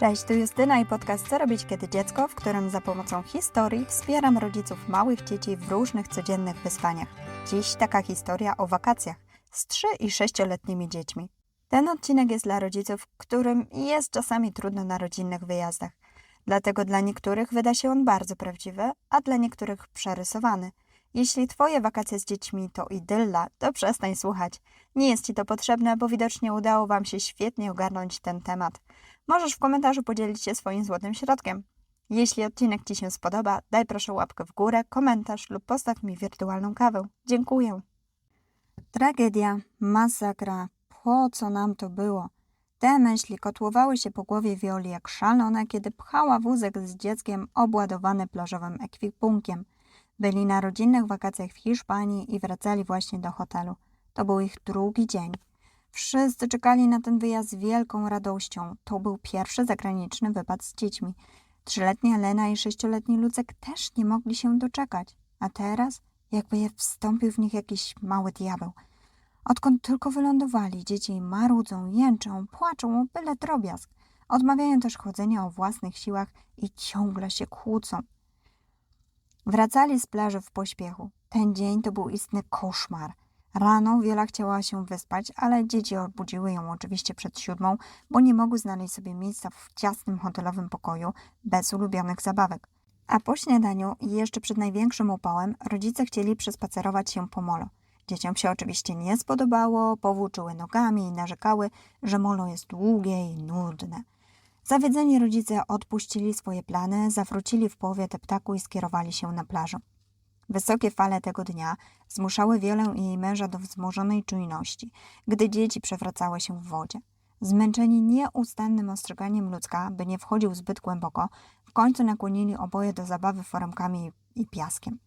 Cześć, tu Justyna i podcast Co robić kiedy dziecko, w którym za pomocą historii wspieram rodziców małych dzieci w różnych codziennych wyzwaniach. Dziś taka historia o wakacjach z 3 i 6-letnimi dziećmi. Ten odcinek jest dla rodziców, którym jest czasami trudno na rodzinnych wyjazdach. Dlatego dla niektórych wyda się on bardzo prawdziwy, a dla niektórych przerysowany. Jeśli Twoje wakacje z dziećmi to idylla, to przestań słuchać. Nie jest Ci to potrzebne, bo widocznie udało Wam się świetnie ogarnąć ten temat. Możesz w komentarzu podzielić się swoim złotym środkiem. Jeśli odcinek Ci się spodoba, daj proszę łapkę w górę, komentarz lub postaw mi wirtualną kawę. Dziękuję. Tragedia, masakra, po co nam to było? Te myśli kotłowały się po głowie Wioli jak szalone, kiedy pchała wózek z dzieckiem obładowany plażowym ekwipunkiem. Byli na rodzinnych wakacjach w Hiszpanii i wracali właśnie do hotelu. To był ich drugi dzień. Wszyscy czekali na ten wyjazd z wielką radością. To był pierwszy zagraniczny wypad z dziećmi. Trzyletnia Lena i sześcioletni Lucek też nie mogli się doczekać. A teraz jakby je wstąpił w nich jakiś mały diabeł. Odkąd tylko wylądowali, dzieci marudzą, jęczą, płaczą o byle drobiazg. Odmawiają też chodzenia o własnych siłach i ciągle się kłócą. Wracali z plaży w pośpiechu. Ten dzień to był istny koszmar. Rano Wiola chciała się wyspać, ale dzieci obudziły ją oczywiście przed siódmą, bo nie mogły znaleźć sobie miejsca w ciasnym hotelowym pokoju bez ulubionych zabawek. A po śniadaniu i jeszcze przed największym upałem rodzice chcieli przespacerować się po molo. Dzieciom się oczywiście nie spodobało, powłóczyły nogami i narzekały, że molo jest długie i nudne. Zawiedzeni rodzice odpuścili swoje plany, zawrócili w połowie deptaku i skierowali się na plażę. Wysokie fale tego dnia zmuszały Wiolę i jej męża do wzmożonej czujności, gdy dzieci przewracały się w wodzie. Zmęczeni nieustannym ostrzeganiem ludzka, by nie wchodził zbyt głęboko, w końcu nakłonili oboje do zabawy foremkami i piaskiem.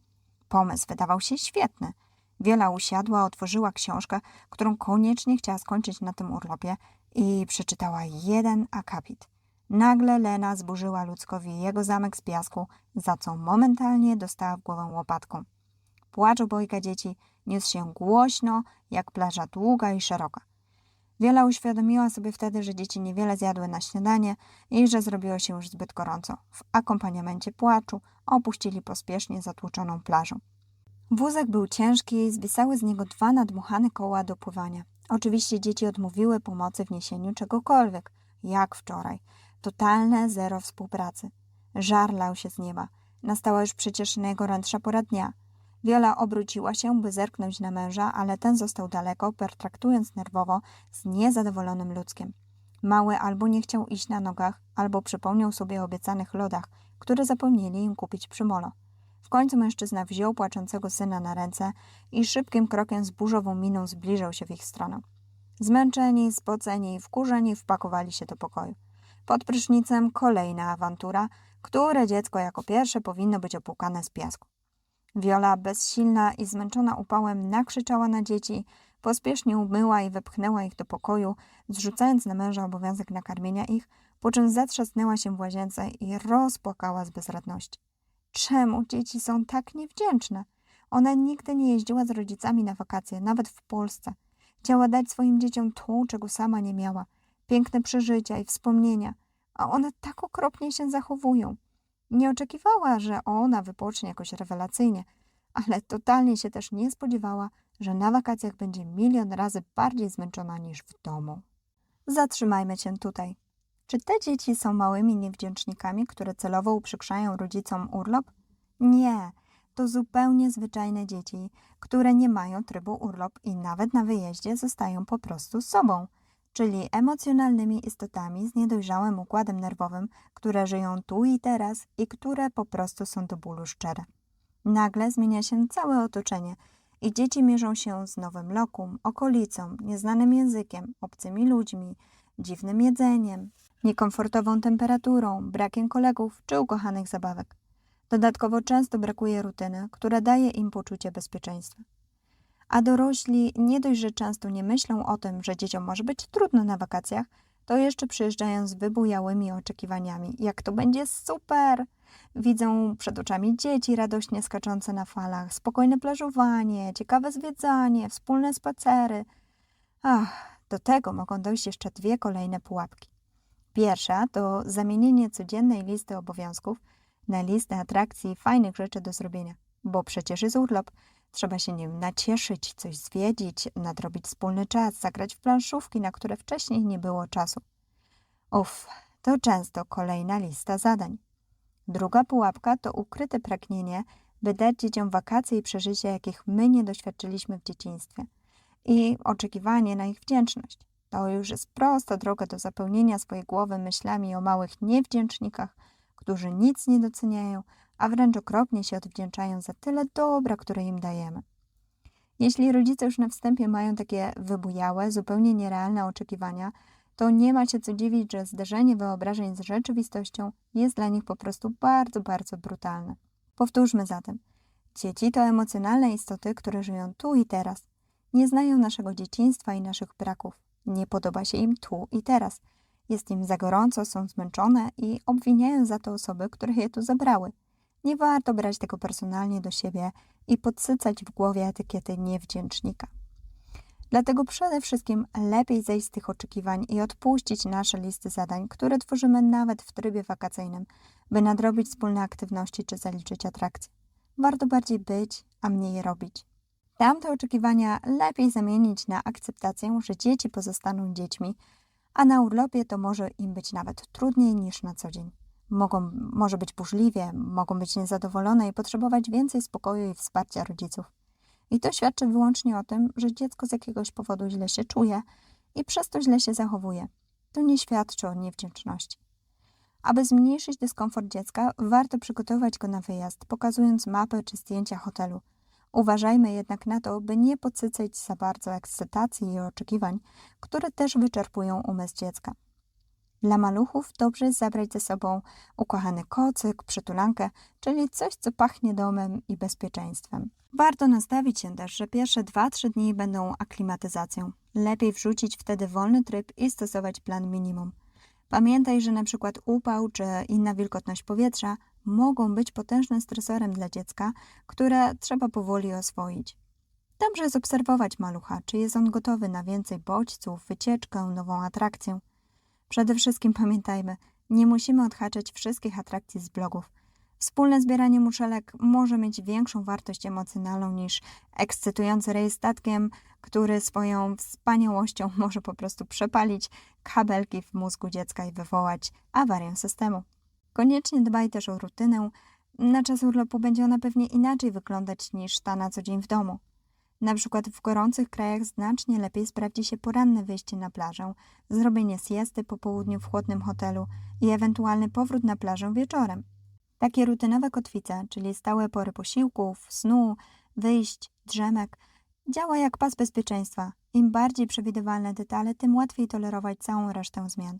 Pomysł wydawał się świetny. Wiola usiadła, otworzyła książkę, którą koniecznie chciała skończyć na tym urlopie i przeczytała jeden akapit. Nagle Lena zburzyła ludzkowi jego zamek z piasku, za co momentalnie dostała w głowę łopatką. Płacz obojga dzieci niósł się głośno, jak plaża długa i szeroka. Wiola uświadomiła sobie wtedy, że dzieci niewiele zjadły na śniadanie i że zrobiło się już zbyt gorąco. W akompaniamencie płaczu opuścili pospiesznie zatłoczoną plażę. Wózek był ciężki i zwisały z niego dwa nadmuchane koła do pływania. Oczywiście dzieci odmówiły pomocy w niesieniu czegokolwiek, jak wczoraj. Totalne zero współpracy. Żar lał się z nieba. Nastała już przecież najgorętsza pora dnia. Wiola obróciła się, by zerknąć na męża, ale ten został daleko, pertraktując nerwowo z niezadowolonym ludzkiem. Mały albo nie chciał iść na nogach, albo przypomniał sobie o obiecanych lodach, które zapomnieli im kupić przy molo. W końcu mężczyzna wziął płaczącego syna na ręce i szybkim krokiem z burzową miną zbliżał się w ich stronę. Zmęczeni, spoceni i wkurzeni wpakowali się do pokoju. Pod prysznicem kolejna awantura, które dziecko jako pierwsze powinno być opłukane z piasku. Wiola, bezsilna i zmęczona upałem, nakrzyczała na dzieci, pospiesznie umyła i wepchnęła ich do pokoju, zrzucając na męża obowiązek nakarmienia ich, po czym zatrzasnęła się w łazience i rozpłakała z bezradności. Czemu dzieci są tak niewdzięczne? Ona nigdy nie jeździła z rodzicami na wakacje, nawet w Polsce. Chciała dać swoim dzieciom to, czego sama nie miała. Piękne przeżycia i wspomnienia. A one tak okropnie się zachowują. Nie oczekiwała, że ona wypocznie jakoś rewelacyjnie, ale totalnie się też nie spodziewała, że na wakacjach będzie milion razy bardziej zmęczona niż w domu. Zatrzymajmy się tutaj. Czy te dzieci są małymi niewdzięcznikami, które celowo uprzykrzają rodzicom urlop? Nie, to zupełnie zwyczajne dzieci, które nie mają trybu urlop i nawet na wyjeździe zostają po prostu sobą, czyli emocjonalnymi istotami z niedojrzałym układem nerwowym, które żyją tu i teraz i które po prostu są do bólu szczere. Nagle zmienia się całe otoczenie i dzieci mierzą się z nowym lokum, okolicą, nieznanym językiem, obcymi ludźmi, dziwnym jedzeniem, niekomfortową temperaturą, brakiem kolegów czy ukochanych zabawek. Dodatkowo często brakuje rutyny, która daje im poczucie bezpieczeństwa. A dorośli nie dość, że często nie myślą o tym, że dzieciom może być trudno na wakacjach, to jeszcze przyjeżdżają z wybujałymi oczekiwaniami, jak to będzie super. Widzą przed oczami dzieci radośnie skaczące na falach, spokojne plażowanie, ciekawe zwiedzanie, wspólne spacery. Ach, do tego mogą dojść jeszcze dwie kolejne pułapki. Pierwsza to zamienienie codziennej listy obowiązków na listę atrakcji i fajnych rzeczy do zrobienia, bo przecież jest urlop. Trzeba się nim nacieszyć, coś zwiedzić, nadrobić wspólny czas, zagrać w planszówki, na które wcześniej nie było czasu. Uff, to często kolejna lista zadań. Druga pułapka to ukryte pragnienie, by dać dzieciom wakacje i przeżycia, jakich my nie doświadczyliśmy w dzieciństwie. I oczekiwanie na ich wdzięczność. To już jest prosta droga do zapełnienia swojej głowy myślami o małych niewdzięcznikach, którzy nic nie doceniają, a wręcz okropnie się odwdzięczają za tyle dobra, które im dajemy. Jeśli rodzice już na wstępie mają takie wybujałe, zupełnie nierealne oczekiwania, to nie ma się co dziwić, że zderzenie wyobrażeń z rzeczywistością jest dla nich po prostu bardzo, bardzo brutalne. Powtórzmy zatem. Dzieci to emocjonalne istoty, które żyją tu i teraz. Nie znają naszego dzieciństwa i naszych braków. Nie podoba się im tu i teraz. Jest im za gorąco, są zmęczone i obwiniają za to osoby, które je tu zabrały. Nie warto brać tego personalnie do siebie i podsycać w głowie etykiety niewdzięcznika. Dlatego przede wszystkim lepiej zejść z tych oczekiwań i odpuścić nasze listy zadań, które tworzymy nawet w trybie wakacyjnym, by nadrobić wspólne aktywności czy zaliczyć atrakcje. Warto bardziej być, a mniej robić. Tamte oczekiwania lepiej zamienić na akceptację, że dzieci pozostaną dziećmi, a na urlopie to może im być nawet trudniej niż na co dzień. Mogą, może być burzliwie, mogą być niezadowolone i potrzebować więcej spokoju i wsparcia rodziców. I to świadczy wyłącznie o tym, że dziecko z jakiegoś powodu źle się czuje i przez to źle się zachowuje. To nie świadczy o niewdzięczności. Aby zmniejszyć dyskomfort dziecka, warto przygotować go na wyjazd, pokazując mapę czy zdjęcia hotelu. Uważajmy jednak na to, by nie podsycać za bardzo ekscytacji i oczekiwań, które też wyczerpują umysł dziecka. Dla maluchów dobrze jest zabrać ze sobą ukochany kocyk, przytulankę, czyli coś, co pachnie domem i bezpieczeństwem. Warto nastawić się też, że pierwsze 2-3 dni będą aklimatyzacją. Lepiej wrzucić wtedy wolny tryb i stosować plan minimum. Pamiętaj, że przykład upał czy inna wilgotność powietrza mogą być potężnym stresorem dla dziecka, które trzeba powoli oswoić. Dobrze jest obserwować malucha, czy jest on gotowy na więcej bodźców, wycieczkę, nową atrakcję. Przede wszystkim pamiętajmy, nie musimy odhaczać wszystkich atrakcji z blogów. Wspólne zbieranie muszelek może mieć większą wartość emocjonalną niż ekscytujący rejs statkiem, który swoją wspaniałością może po prostu przepalić kabelki w mózgu dziecka i wywołać awarię systemu. Koniecznie dbaj też o rutynę. Na czas urlopu będzie ona pewnie inaczej wyglądać niż ta na co dzień w domu. Na przykład w gorących krajach znacznie lepiej sprawdzi się poranne wyjście na plażę, zrobienie siesty po południu w chłodnym hotelu i ewentualny powrót na plażę wieczorem. Takie rutynowe kotwice, czyli stałe pory posiłków, snu, wyjść, drzemek, działa jak pas bezpieczeństwa. Im bardziej przewidywalne detale, tym łatwiej tolerować całą resztę zmian.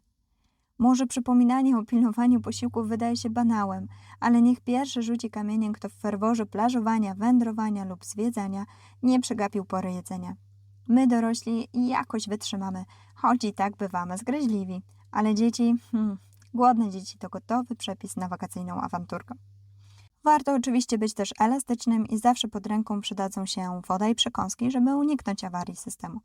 Może przypominanie o pilnowaniu posiłków wydaje się banałem, ale niech pierwszy rzuci kamieniem, kto w ferworze plażowania, wędrowania lub zwiedzania nie przegapił pory jedzenia. My dorośli jakoś wytrzymamy, choć i tak bywamy zgryźliwi, ale dzieci, hmm, głodne dzieci to gotowy przepis na wakacyjną awanturkę. Warto oczywiście być też elastycznym i zawsze pod ręką przydadzą się woda i przekąski, żeby uniknąć awarii systemu.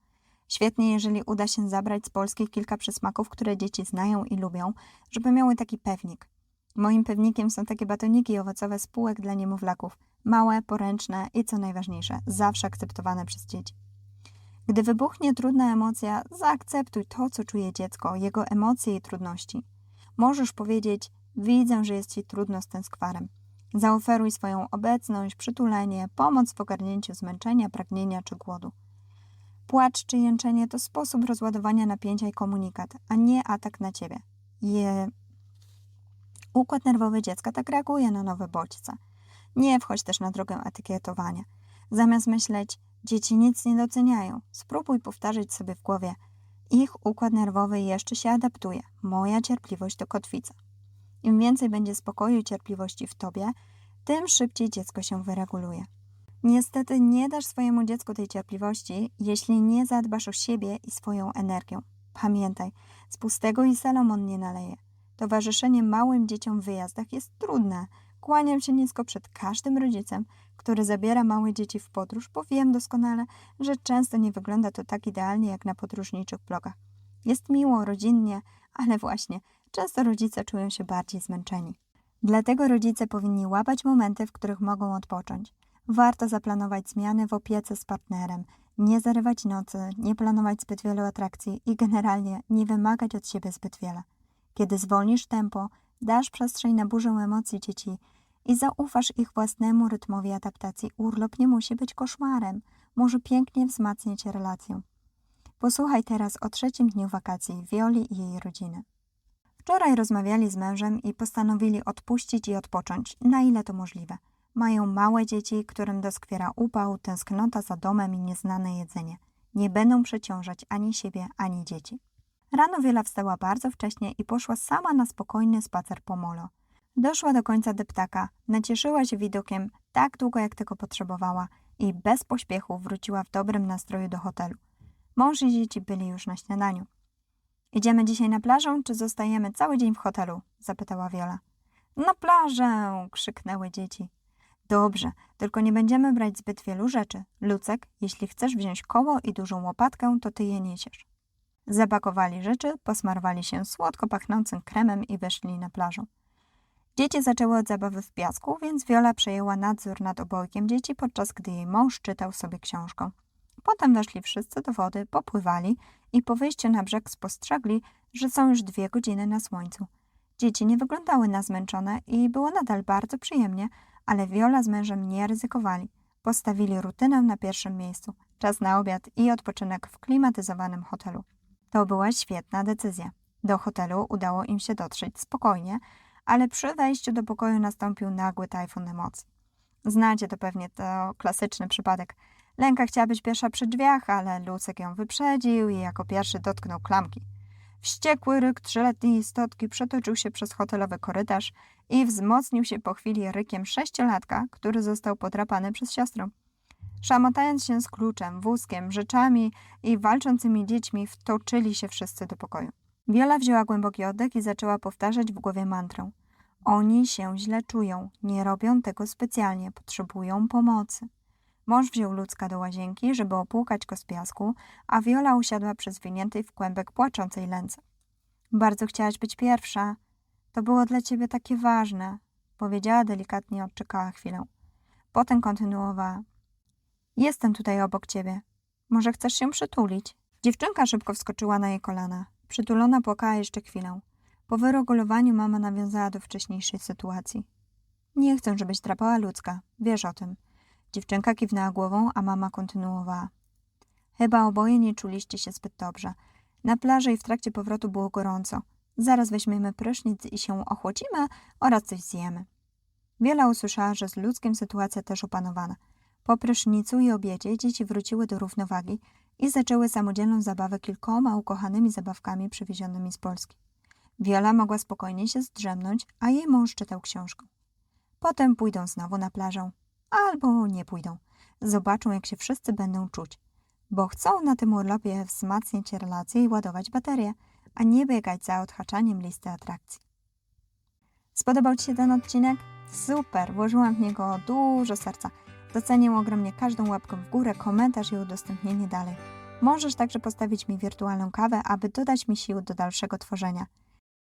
Świetnie, jeżeli uda się zabrać z Polski kilka przysmaków, które dzieci znają i lubią, żeby miały taki pewnik. Moim pewnikiem są takie batoniki owocowe spółek dla niemowlaków. Małe, poręczne i co najważniejsze, zawsze akceptowane przez dzieci. Gdy wybuchnie trudna emocja, zaakceptuj to, co czuje dziecko, jego emocje i trudności. Możesz powiedzieć: Widzę, że jest ci trudno z tym skwarem. Zaoferuj swoją obecność, przytulenie, pomoc w ogarnięciu zmęczenia, pragnienia czy głodu. Płacz czy jęczenie to sposób rozładowania napięcia i komunikat, a nie atak na ciebie. Je... Układ nerwowy dziecka tak reaguje na nowe bodźce. Nie wchodź też na drogę etykietowania. Zamiast myśleć, dzieci nic nie doceniają, spróbuj powtarzać sobie w głowie, ich układ nerwowy jeszcze się adaptuje. Moja cierpliwość to kotwica. Im więcej będzie spokoju i cierpliwości w tobie, tym szybciej dziecko się wyreguluje. Niestety nie dasz swojemu dziecku tej cierpliwości, jeśli nie zadbasz o siebie i swoją energię. Pamiętaj, z pustego i Salomon nie naleje. Towarzyszenie małym dzieciom w wyjazdach jest trudne. Kłaniam się nisko przed każdym rodzicem, który zabiera małe dzieci w podróż, bo wiem doskonale, że często nie wygląda to tak idealnie jak na podróżniczych blogach. Jest miło, rodzinnie, ale właśnie często rodzice czują się bardziej zmęczeni. Dlatego rodzice powinni łapać momenty, w których mogą odpocząć. Warto zaplanować zmiany w opiece z partnerem, nie zarywać nocy, nie planować zbyt wielu atrakcji i generalnie nie wymagać od siebie zbyt wiele. Kiedy zwolnisz tempo, dasz przestrzeń na burzę emocji dzieci i zaufasz ich własnemu rytmowi adaptacji, urlop nie musi być koszmarem, może pięknie wzmacniać relację. Posłuchaj teraz o trzecim dniu wakacji Wioli i jej rodziny. Wczoraj rozmawiali z mężem i postanowili odpuścić i odpocząć, na ile to możliwe. Mają małe dzieci, którym doskwiera upał, tęsknota za domem i nieznane jedzenie. Nie będą przeciążać ani siebie, ani dzieci. Rano Wiola wstała bardzo wcześnie i poszła sama na spokojny spacer po molo. Doszła do końca deptaka, nacieszyła się widokiem tak długo, jak tego potrzebowała i bez pośpiechu wróciła w dobrym nastroju do hotelu. Mąż i dzieci byli już na śniadaniu. Idziemy dzisiaj na plażę, czy zostajemy cały dzień w hotelu? zapytała Wiola. Na plażę! krzyknęły dzieci. Dobrze, tylko nie będziemy brać zbyt wielu rzeczy. Lucek, jeśli chcesz wziąć koło i dużą łopatkę, to ty je niesiesz. Zapakowali rzeczy, posmarowali się słodko pachnącym kremem i weszli na plażę. Dzieci zaczęły od zabawy w piasku, więc Wiola przejęła nadzór nad obojgiem dzieci, podczas gdy jej mąż czytał sobie książkę. Potem weszli wszyscy do wody, popływali i po wyjściu na brzeg spostrzegli, że są już dwie godziny na słońcu. Dzieci nie wyglądały na zmęczone i było nadal bardzo przyjemnie, ale Wiola z mężem nie ryzykowali. Postawili rutynę na pierwszym miejscu, czas na obiad i odpoczynek w klimatyzowanym hotelu. To była świetna decyzja. Do hotelu udało im się dotrzeć spokojnie, ale przy wejściu do pokoju nastąpił nagły tajfun emocji. Znacie to pewnie, to klasyczny przypadek. Lenka chciała być pierwsza przy drzwiach, ale Lucek ją wyprzedził i jako pierwszy dotknął klamki. Wściekły ryk trzyletniej istotki przetoczył się przez hotelowy korytarz i wzmocnił się po chwili rykiem sześciolatka, który został podrapany przez siostrę. Szamotając się z kluczem, wózkiem, rzeczami i walczącymi dziećmi, wtoczyli się wszyscy do pokoju. Wiola wzięła głęboki oddech i zaczęła powtarzać w głowie mantrę. Oni się źle czują, nie robią tego specjalnie, potrzebują pomocy. Mąż wziął Lucka do łazienki, żeby opłukać go z piasku, a Wiola usiadła przy zwiniętej w kłębek płaczącej lęce. Bardzo chciałaś być pierwsza. To było dla ciebie takie ważne, powiedziała delikatnie, odczekała chwilę. Potem kontynuowała. Jestem tutaj obok ciebie. Może chcesz się przytulić? Dziewczynka szybko wskoczyła na jej kolana. Przytulona płakała jeszcze chwilę. Po wyregulowaniu mama nawiązała do wcześniejszej sytuacji. Nie chcę, żebyś drapała ludzka. Wiesz o tym. Dziewczynka kiwnęła głową, a mama kontynuowała. Chyba oboje nie czuliście się zbyt dobrze. Na plaży i w trakcie powrotu było gorąco. Zaraz weźmiemy prysznic i się ochłodzimy oraz coś zjemy. Wiela usłyszała, że z ludzkiem sytuacja też opanowana. Po prysznicu i obiedzie dzieci wróciły do równowagi i zaczęły samodzielną zabawę kilkoma ukochanymi zabawkami przywiezionymi z Polski. Wiola mogła spokojnie się zdrzemnąć, a jej mąż czytał książkę. Potem pójdą znowu na plażę. Albo nie pójdą. Zobaczą, jak się wszyscy będą czuć. Bo chcą na tym urlopie wzmacniać relacje i ładować baterie, a nie biegać za odhaczaniem listy atrakcji. Spodobał Ci się ten odcinek? Super! Włożyłam w niego dużo serca. Docenię ogromnie każdą łapkę w górę, komentarz i udostępnienie dalej. Możesz także postawić mi wirtualną kawę, aby dodać mi sił do dalszego tworzenia.